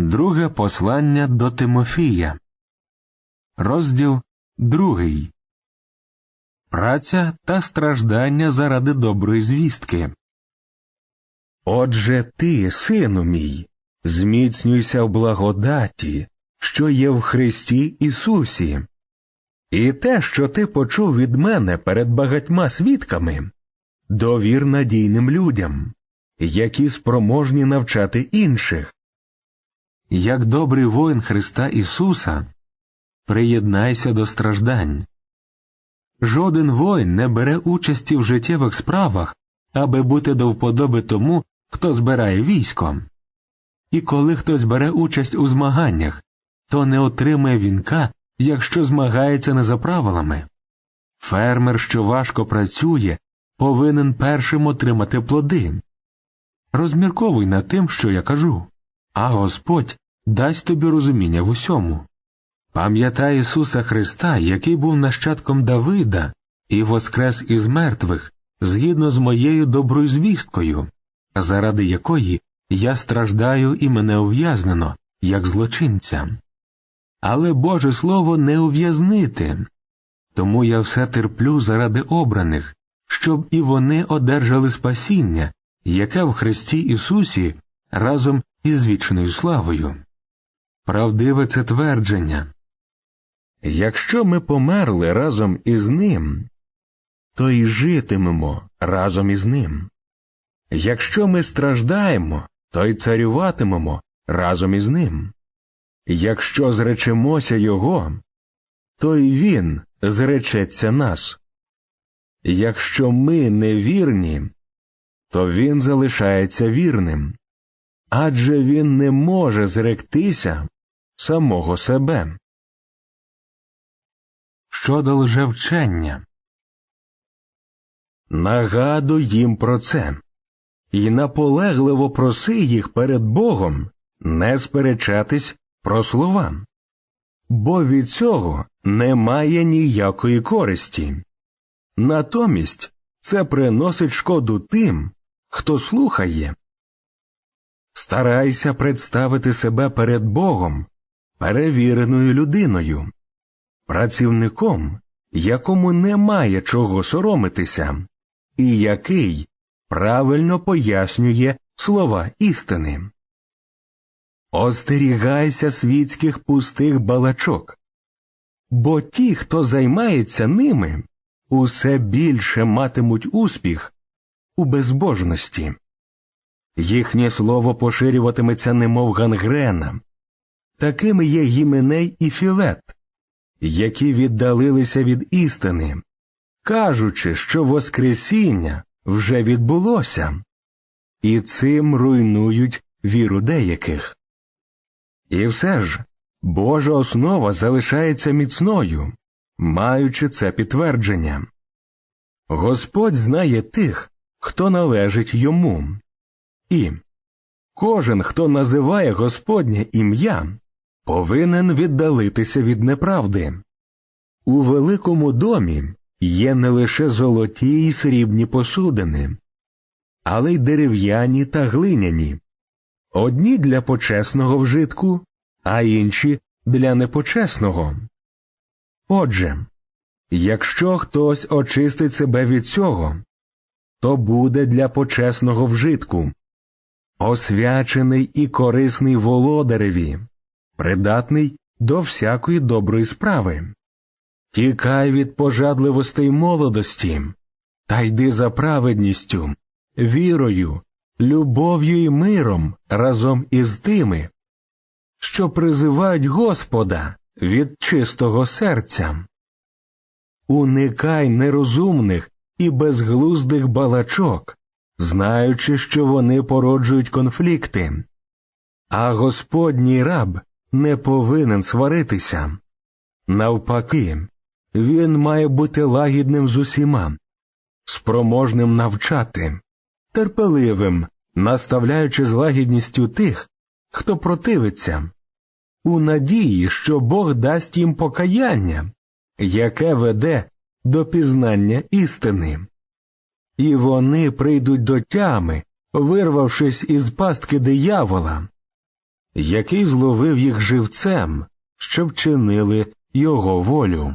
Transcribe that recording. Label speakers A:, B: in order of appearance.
A: Друге послання до Тимофія. Розділ другий. Праця та страждання заради доброї звістки.
B: Отже ти, сину мій, зміцнюйся в благодаті, що є в Христі Ісусі. І те, що ти почув від мене перед багатьма свідками, довір надійним людям, які спроможні навчати інших.
A: Як добрий воїн Христа Ісуса, приєднайся до страждань. Жоден воїн не бере участі в життєвих справах, аби бути до вподоби тому, хто збирає військо. І коли хтось бере участь у змаганнях, то не отримає вінка, якщо змагається не за правилами. Фермер, що важко працює, повинен першим отримати плоди. Розмірковуй над тим, що я кажу, а Господь дасть тобі розуміння в усьому. Пам'ятай Ісуса Христа, який був нащадком Давида і воскрес із мертвих, згідно з моєю доброю звісткою, заради якої я страждаю і мене ув'язнено, як злочинця. Але Боже Слово не ув'язнити. Тому я все терплю заради обраних, щоб і вони одержали спасіння, яке в Христі Ісусі разом із вічною славою. Правдиве це твердження.
B: Якщо ми померли разом із ним, то й житимемо разом із ним. Якщо ми страждаємо, то й царюватимемо разом із ним. Якщо зречемося Його, то й Він зречеться нас. Якщо ми невірні, то Він залишається вірним, адже Він не може зректися самого себе.
A: Щодо лжевчення,
B: Нагадуй їм про це, і наполегливо проси їх перед Богом не сперечатись про слова, бо від цього немає ніякої користі. Натомість це приносить шкоду тим, хто слухає. Старайся представити себе перед Богом перевіреною людиною, працівником, якому немає чого соромитися, і який правильно пояснює слова істини. Остерігайся світських пустих балачок, бо ті, хто займається ними, усе більше матимуть успіх у безбожності. Їхнє слово поширюватиметься немов гангрена. Такими є Гіменей і Філет, які віддалилися від істини, кажучи, що Воскресіння вже відбулося, і цим руйнують віру деяких. І все ж Божа основа залишається міцною, маючи це підтвердження. Господь знає тих, хто належить йому. І кожен, хто називає Господнє ім'я, повинен віддалитися від неправди. У великому домі є не лише золоті й срібні посудини, але й дерев'яні та глиняні, одні для почесного вжитку, а інші для непочесного. Отже, якщо хтось очистить себе від цього, то буде для почесного вжитку, освячений і корисний володареві, придатний до всякої доброї справи. Тікай від пожадливостей молодості, та йди за праведністю, вірою, любов'ю і миром разом із тими, що призивають Господа від чистого серця. Уникай нерозумних і безглуздих балачок, знаючи, що вони породжують конфлікти, а Господній раб не повинен сваритися. Навпаки, він має бути лагідним з усіма, спроможним навчати, терпеливим, наставляючи з лагідністю тих, хто противиться, у надії, що Бог дасть їм покаяння, яке веде до пізнання істини. І вони прийдуть до тями, вирвавшись із пастки диявола, який зловив їх живцем, щоб чинили його волю.